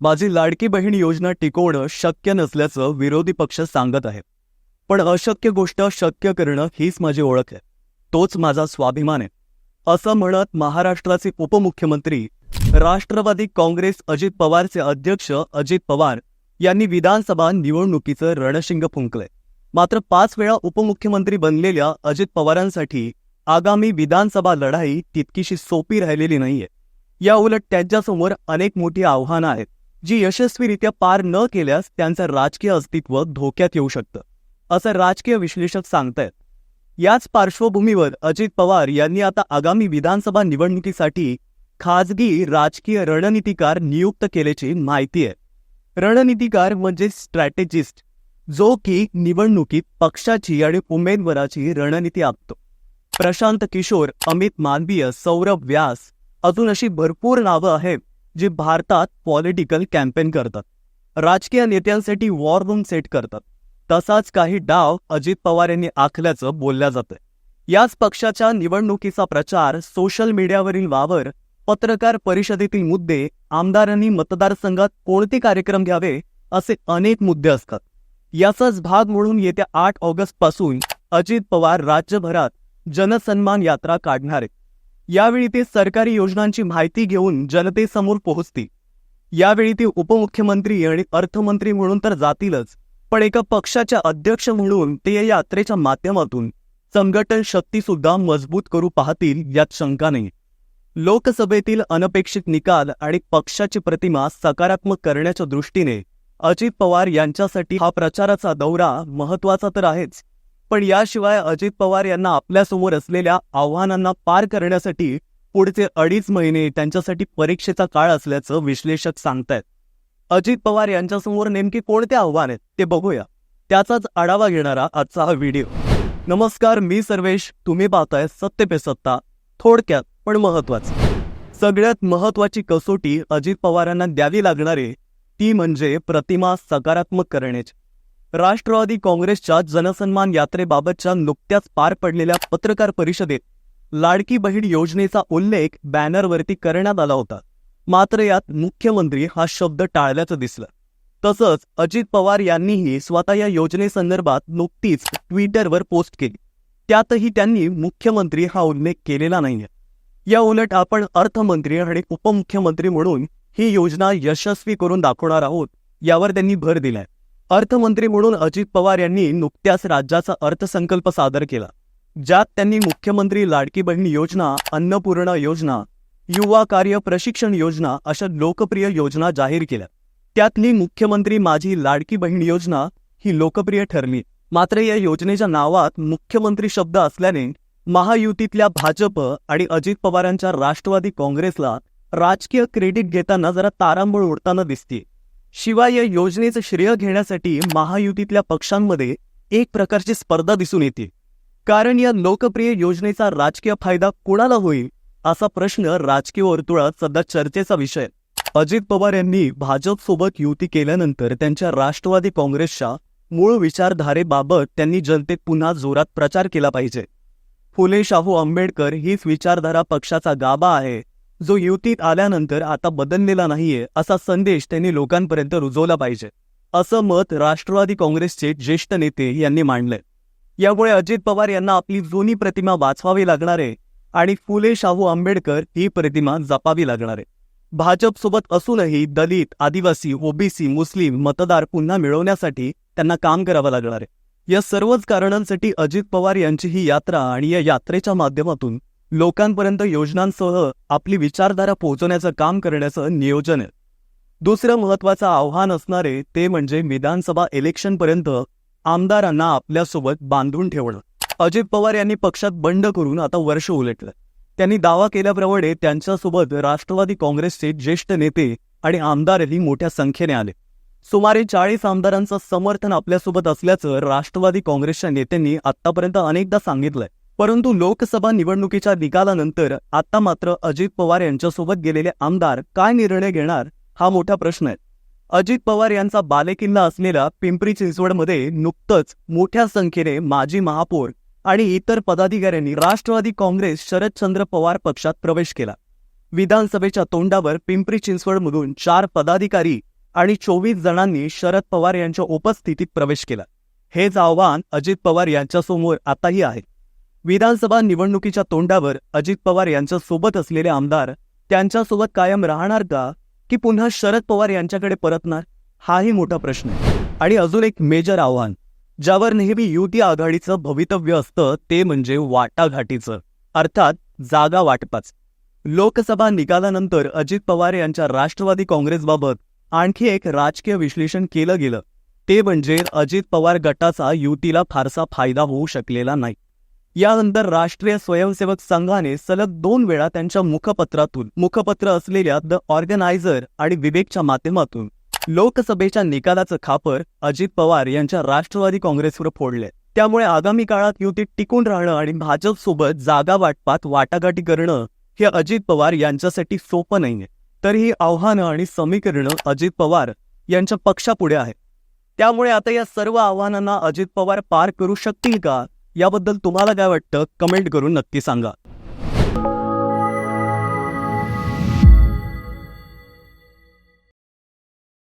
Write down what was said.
माझी लाडकी बहीण योजना टिकवणं शक्य नसल्याचं विरोधी पक्ष सांगत आहे पण अशक्य गोष्ट शक्य करणं हीच माझी ओळख आहे. तोच माझा स्वाभिमान आहे. असं म्हणत महाराष्ट्राचे उपमुख्यमंत्री राष्ट्रवादी काँग्रेस अजित पवारचे अध्यक्ष अजित पवार यांनी विधानसभा निवडणुकीचं रणशिंग फुंकलंय. मात्र पाच वेळा उपमुख्यमंत्री बनलेल्या अजित पवारांसाठी आगामी विधानसभा लढाई तितकीशी सोपी राहिलेली नाहीये. याउलट त्यांच्यासमोर अनेक मोठी आव्हानं आहेत. जी यशस्वीरित्या पार न केल्यास त्यांचं राजकीय अस्तित्व धोक्यात येऊ शकतं असं राजकीय विश्लेषक सांगतायत. याच पार्श्वभूमीवर अजित पवार यांनी आता आगामी विधानसभा निवडणुकीसाठी खाजगी राजकीय रणनीतिकार नियुक्त केल्याची माहिती आहे. रणनीतिकार म्हणजे स्ट्रॅटेजिस्ट जो की निवडणुकीत पक्षाची आणि उमेदवाराची रणनीती आखतो. प्रशांत किशोर अमित मानवीय सौरभ व्यास अजून अशी भरपूर नावं आहेत. जे भारतात पॉलिटिकल कॅम्पेन करतात. राजकीय नेत्यांसाठी वॉर रूम सेट करतात. तसाच काही डाव अजित पवार यांनी आखल्याचं बोलल्या जातंय. याच पक्षाच्या निवडणुकीचा प्रचार सोशल मीडियावरील वावर पत्रकार परिषदेतील मुद्दे आमदारांनी मतदारसंघात कोणते कार्यक्रम घ्यावे असे अनेक मुद्दे असतात. याचाच भाग म्हणून येत्या आठ ऑगस्टपासून अजित पवार राज्यभरात जनसन्मान यात्रा काढणार आहेत. यावेळी ते सरकारी योजनांची माहिती घेऊन जनतेसमोर पोहोचतील. यावेळी ते उपमुख्यमंत्री आणि अर्थमंत्री म्हणून तर जातीलच पण एका पक्षाच्या अध्यक्ष म्हणून ते या यात्रेच्या माध्यमातून संघटन शक्तीसुद्धा मजबूत करू पाहतील यात शंका नाही. लोकसभेतील अनपेक्षित निकाल आणि पक्षाची प्रतिमा सकारात्मक करण्याच्या दृष्टीने अजित पवार यांच्यासाठी हा प्रचाराचा दौरा महत्त्वाचा तर आहेच पण याशिवाय अजित पवार यांना आपल्यासमोर असलेल्या आव्हानांना पार करण्यासाठी पुढचे अडीच महिने त्यांच्यासाठी परीक्षेचा काळ असल्याचं विश्लेषक सांगतायत. अजित पवार यांच्यासमोर नेमकी कोणते आव्हान आहेत ते बघूया. त्याचाच आढावा घेणारा आजचा हा व्हिडिओ. नमस्कार मी सर्वेश. तुम्ही पाहताय सत्य पे सत्ता. थोडक्यात पण महत्वाचं सगळ्यात महत्वाची कसोटी अजित पवारांना द्यावी लागणारे ती म्हणजे प्रतिमा सकारात्मक करण्याची. राष्ट्रवादी काँग्रेसच्या जनसन्मान यात्रेबाबतच्या नुकत्याच पार पडलेल्या पत्रकार परिषदेत लाडकी बहीण योजनेचा उल्लेख बॅनरवरती करण्यात आला होता. मात्र यात मुख्यमंत्री हा शब्द टाळल्याचं दिसलं. तसंच अजित पवार यांनीही स्वतः या योजनेसंदर्भात नुकतीच ट्विटरवर पोस्ट केली. त्यातही त्यांनी मुख्यमंत्री हा उल्लेख केलेला नाहीये. या उलट आपण अर्थमंत्री आणि उपमुख्यमंत्री म्हणून ही योजना यशस्वी करून दाखवणार आहोत यावर त्यांनी भर दिलाय. अर्थमंत्री म्हणून अजित पवार यांनी नुकत्याच राज्याचा अर्थसंकल्प सादर केला ज्यात त्यांनी मुख्यमंत्री लाडकी बहीण योजना अन्नपूर्णा योजना युवा कार्य प्रशिक्षण योजना अशा लोकप्रिय योजना जाहीर केल्या. त्यातली मुख्यमंत्री माझी लाडकी बहीण योजना ही लोकप्रिय ठरली. मात्र या योजनेच्या नावात मुख्यमंत्री शब्द असल्याने महायुतीतल्या भाजप आणि अजित पवारांच्या राष्ट्रवादी काँग्रेसला राजकीय क्रेडिट घेताना जरा तारांबळ उडताना दिसते शिवाय या योजनेचं श्रेय घेण्यासाठी महायुतीतल्या पक्षांमध्ये एक प्रकारची स्पर्धा दिसून येते. कारण या लोकप्रिय योजनेचा राजकीय फायदा कुणाला होईल असा प्रश्न राजकीय वर्तुळात सध्या चर्चेचा विषय. अजित पवार यांनी भाजपसोबत युती केल्यानंतर त्यांच्या राष्ट्रवादी काँग्रेसच्या मूळ विचारधारेबाबत त्यांनी जनतेत पुन्हा जोरात प्रचार केला पाहिजे. फुले शाहू आंबेडकर हीच विचारधारा पक्षाचा गाभा आहे जो युतीत आल्यानंतर आता बदललेला नाहीये असा संदेश त्यांनी लोकांपर्यंत रुजवला पाहिजे असं मत राष्ट्रवादी काँग्रेसचे ज्येष्ठ नेते यांनी मांडलंय. यामुळे अजित पवार यांना आपली जुनी प्रतिमा वाचवावी लागणार आहे आणि फुले शाहू आंबेडकर ही प्रतिमा जपावी लागणार आहे. भाजपसोबत असूनही दलित आदिवासी ओबीसी मुस्लिम मतदार पुन्हा मिळवण्यासाठी त्यांना काम करावं लागणार आहे. या सर्वच कारणांसाठी अजित पवार यांची ही यात्रा आणि या यात्रेच्या माध्यमातून लोकांपर्यंत योजनांसह आपली विचारधारा पोहोचवण्याचं काम करण्याचं नियोजन. आहे दुसरं महत्वाचं आव्हान असणारे ते म्हणजे विधानसभा इलेक्शनपर्यंत आमदारांना आपल्यासोबत बांधून ठेवणं. अजित पवार यांनी पक्षात बंड करून आता वर्ष उलटलं. त्यांनी दावा केल्याप्रमाणे त्यांच्यासोबत राष्ट्रवादी काँग्रेसचे ज्येष्ठ नेते आणि आमदारही मोठ्या संख्येने आले. सुमारे चाळीस आमदारांचं समर्थन आपल्यासोबत असल्याचं राष्ट्रवादी काँग्रेसच्या नेत्यांनी आतापर्यंत अनेकदा सांगितलंय. परंतु लोकसभा निवडणुकीच्या निकालानंतर आता मात्र अजित पवार यांच्यासोबत गेलेले आमदार काय निर्णय घेणार हा मोठा प्रश्न आहे. अजित पवार यांचा बालेकिल्ला असलेल्या पिंपरी चिंचवडमध्ये नुकतंच मोठ्या संख्येने माजी महापौर आणि इतर पदाधिकाऱ्यांनी राष्ट्रवादी काँग्रेस शरदचंद्र पवार पक्षात प्रवेश केला. विधानसभेच्या तोंडावर पिंपरी चिंचवडमधून चार पदाधिकारी आणि चोवीस जणांनी शरद पवार यांच्या उपस्थितीत प्रवेश केला. हेच आव्हान अजित पवार यांच्यासमोर आताही आहे. विधानसभा निवडणुकीच्या तोंडावर अजित पवार यांच्या सोबत असलेले आमदार त्यांच्यासोबत कायम राहणार का? की पुन्हा शरद पवार यांच्याकडे परतणार? हाही मोठा प्रश्न आहे. आणि अजून एक मेजर आव्हान ज्यावर नेहमी युती आघाडीचं भवितव्य असतं ते म्हणजे वाटाघाटीचं. अर्थात जागा वाटपाच. लोकसभा निकालानंतर अजित पवार यांच्या राष्ट्रवादी काँग्रेसबाबत आणखी एक राजकीय विश्लेषण केलं गेलं. ते म्हणजे अजित पवार गटाचा युतीला फारसा फायदा होऊ शकलेला नाही. यानंतर राष्ट्रीय स्वयंसेवक संघाने सलग दोन वेळा त्यांच्या मुखपत्रातून मुखपत्र असलेल्या द ऑर्गनायझर आणि विवेकच्या माध्यमातून लोकसभेच्या निकालाचं खापर अजित पवार यांच्या राष्ट्रवादी काँग्रेसवर फोडले. त्यामुळे आगामी काळात युतीत टिकून राहणं आणि भाजपसोबत जागा वाटपात वाटाघाटी करणं हे अजित पवार यांच्यासाठी सोपं नाहीये. तर ही आव्हानं आणि समीकरणं अजित पवार यांच्या पक्षापुढे आहेत. त्यामुळे आता या सर्व आव्हानांना अजित पवार पार करू शकतील का? याबद्दल तुम्हाला काय वाटतं? कमेंट करून नक्की सांगा.